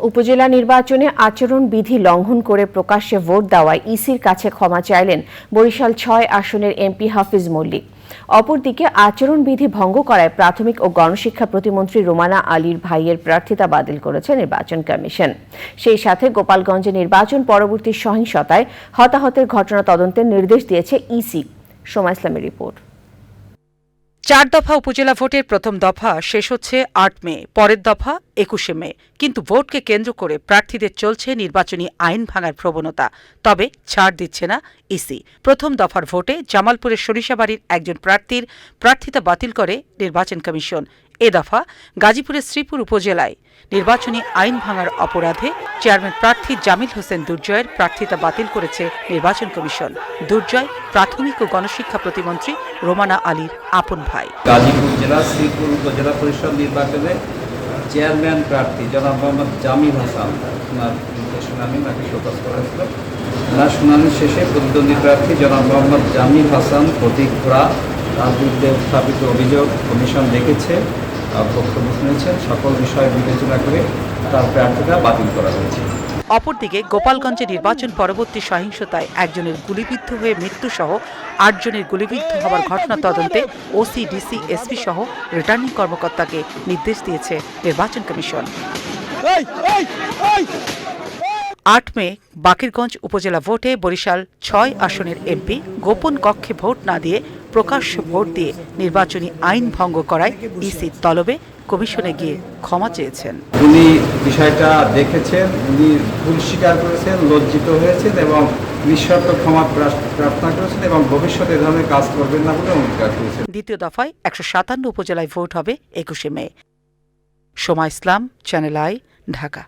উপজেলা নির্বাচনে আচরণ বিধি লঙ্ঘন করে প্রকাশ্যে ভোট দেওয়ায় ইসির কাছে ক্ষমা চাইলেন বরিশাল ছয় আসনের এমপি হাফিজ মল্লিক। অপরদিকে আচরণবিধি ভঙ্গ করায় প্রাথমিক ও গণশিক্ষা প্রতিমন্ত্রী রোমানা আলীর ভাইয়ের প্রার্থিতা বাতিল করেছে নির্বাচন কমিশন। সেই সাথে গোপালগঞ্জে নির্বাচন পরবর্তী সহিংসতায় হতাহতের ঘটনা তদন্তের নির্দেশ দিয়েছে ইসি। সোমা ইসলামের রিপোর্ট। চার দফা উপজেলা ভোটের প্রথম দফা শেষ হচ্ছে আট মে, পরের দফা একুশে মে। কিন্তু ভোটকে কেন্দ্র করে প্রার্থীদের চলছে নির্বাচনী আইন ভাঙার প্রবণতা। তবে ছাড় দিচ্ছে না ইসি। প্রথম দফার ভোটে জামালপুরের সরিষাবাড়ির একজন প্রার্থীর প্রার্থিতা বাতিল করে নির্বাচন কমিশন। এ দফা গাজীপুরের শ্রীপুর উপজেলায় নির্বাচনী আইন ভাঙার অপরাধে চেয়ারম্যান প্রার্থী জামিল হোসেন দুর্জয়ের প্রার্থিতা বাতিল করেছে নির্বাচন কমিশন। দুর্জয় প্রাথমিক ও গণশিক্ষা প্রতিমন্ত্রী রোমানা আলীর আপন ভাই। গাজীপুর জেলা, শ্রীপুর উপজেলা পরিষদ নির্বাচনে চেয়ারম্যান প্রার্থী জনাব মোহাম্মদ জামিল হাসান, ওনার শুনানি তাকে শোকজ করা হয়েছিল ওনার শুনানি শেষে প্রতিদ্বন্দ্বী প্রার্থী জনাব মোহাম্মদ জামিল হাসান প্রতীক ঘোড়া তার বিরুদ্ধে উত্থাপিত অভিযোগ কমিশন দেখেছে বক্তব্য শুনেছেন সকল বিষয় বিবেচনা করে তার প্রার্থীতা বাতিল করা হয়েছে। অপরদিকে গোপালগঞ্জে নির্বাচন পরবর্তী সহিংসতায় একজনের গুলিবিদ্ধ হয়ে মৃত্যুসহ আটজনের গুলিবিদ্ধ হওয়ার ঘটনা তদন্তে ওসি ডিসি এসপি সহ রিটার্নিং কর্মকর্তাকে নির্দেশ দিয়েছে নির্বাচন কমিশন। আট মে, বাকিরগঞ্জ উপজেলা ভোটে বরিশাল ছয় আসনের এমপি গোপন কক্ষে ভোট না দিয়ে প্রকাশ্য ভোট দিয়ে নির্বাচনী আইন ভঙ্গ করায় ইসির তলবে কমিশনে গিয়ে ক্ষমা চেয়েছেন। উনি বিষয়টা দেখেছেন উনি ভুল স্বীকার করেছেন লজ্জিত হয়েছেন এবং নিঃশর্ত ক্ষমা প্রার্থনা করেছেন এবং ভবিষ্যতে এ ধরনের কাজ করবেন না বলে অঙ্গীকার করেছেন। দ্বিতীয় দফায় একশো সাতান্ন উপজেলায় ভোট হবে একুশে মে। Soma Islam Channel I Dhaka.